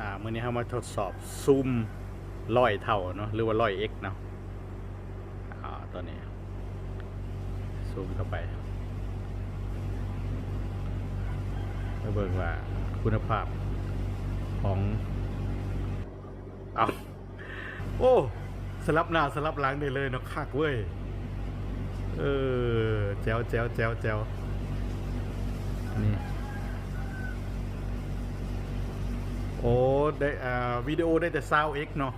อ่ามื่อนี้เรามาทดสอบซูมร้อยเท่าเนาะหรือว่าร้อยเอ็กเนาะอ่าตัวนี้ซูมเข้าไปไปเบิ่งว่าคุณภาพของเอาโอ้สลับหน้าสลับหลังได้เลยเนาะคักเว้ยเออแจวแจวแจวแจวนี่ ได้อ่าวิดีโอได้แต่ซาวเอ็กเนาะ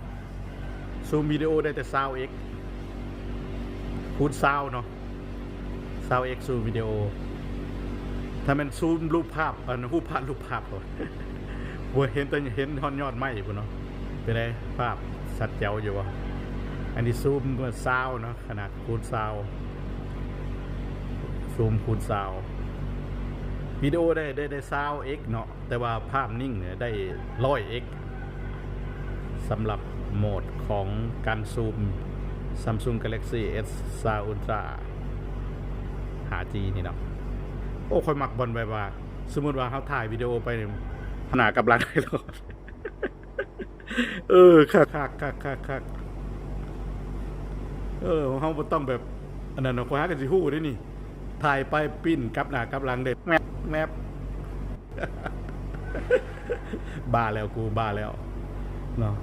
ซูมวิดีโอได้แต่ซาวเอ็กพูดซาวเนาะซาวเอ็กซูมวิดีโอ ถ้ามันซูมรูปภาพอันรูปภาพรูปภาพก่อนบัวเห็นแต่เห็นทอนยอดไม้พุ่เนาะเป็นไงภาพสัดเจ๋วอยู่วะอันนี้ซูมด้วยซาวเนาะขนาดคูณซาวซูมคูณซาว วิดีโอได้ได้ได้ซาวเอ็กเนาะแต่ว่าภาพนิ่งเนี่ยได้ร้อยเอ็กสำหรับโหมดของการซูม Samsung Galaxy S s a Ultra 5G นี่เนาะโอ้คอยมักบอลไปว่า สมมติว่าเขาถ่ายวิดีโอไปเนี่ยขนาดกับหลังให้เราเออคักคักคักคักคักเออเขาต้องแบบ อันนั้นเนาะคนหากันสิฮู้ได้นี่ ถ่ายไปปิ้นกับหนากับหลังเด็ดแม แมบบ้าแล้วกูบ้าแล้วเนาะ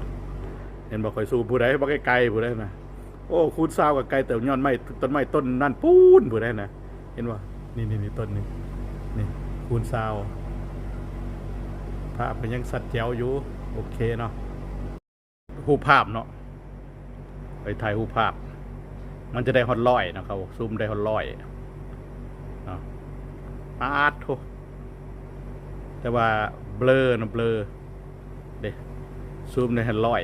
เห็นบอกคอยสู้ผู้ใดบอกไกลๆผู้ใดนะโอ้คูณซาวกับไกลแต่ย้อนไม้ต้นไม้ต้นนั่นปูนผู้ใดนะเห็นว่านี่นี่นี่ต้นนี้นี่คูณซาวภาพมันยังสัดแจ๋วอยู่ โอเคเนาะรูภาพเนาะไปถ่ายรูภาพ มันจะได้ฮอตร้อยนะครับซูมได้ฮอตร้อยเนาะ อาร์ตโทแต่ว่าเบลอนะเบลอเด็ซูมในหันลอย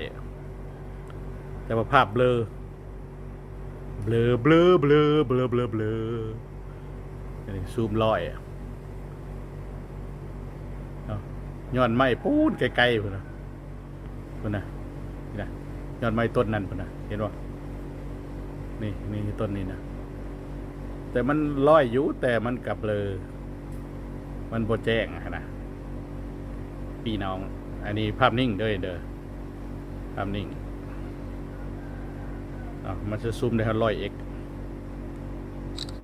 แต่ว่าภาพเบลอ เบลอเบลอเบลอเบลอเบลอเบลอซูมลอยเนาะย้อนไม้ปูนไกลๆพุ่นนะพุ่นนะนี่นะย้อนไม้ต้นนั้นพุ่นนะเห็นป่านี่นี่ต้นนี้นะแต่มันลอยอยู่แต่มันกับเลอ มันโบแจ้งนะพี่น้อง อันนี้ภาพนิ่งด้วยเด้อภาพนิ่งอะมันจะซูมได้ร้อยเอ็ก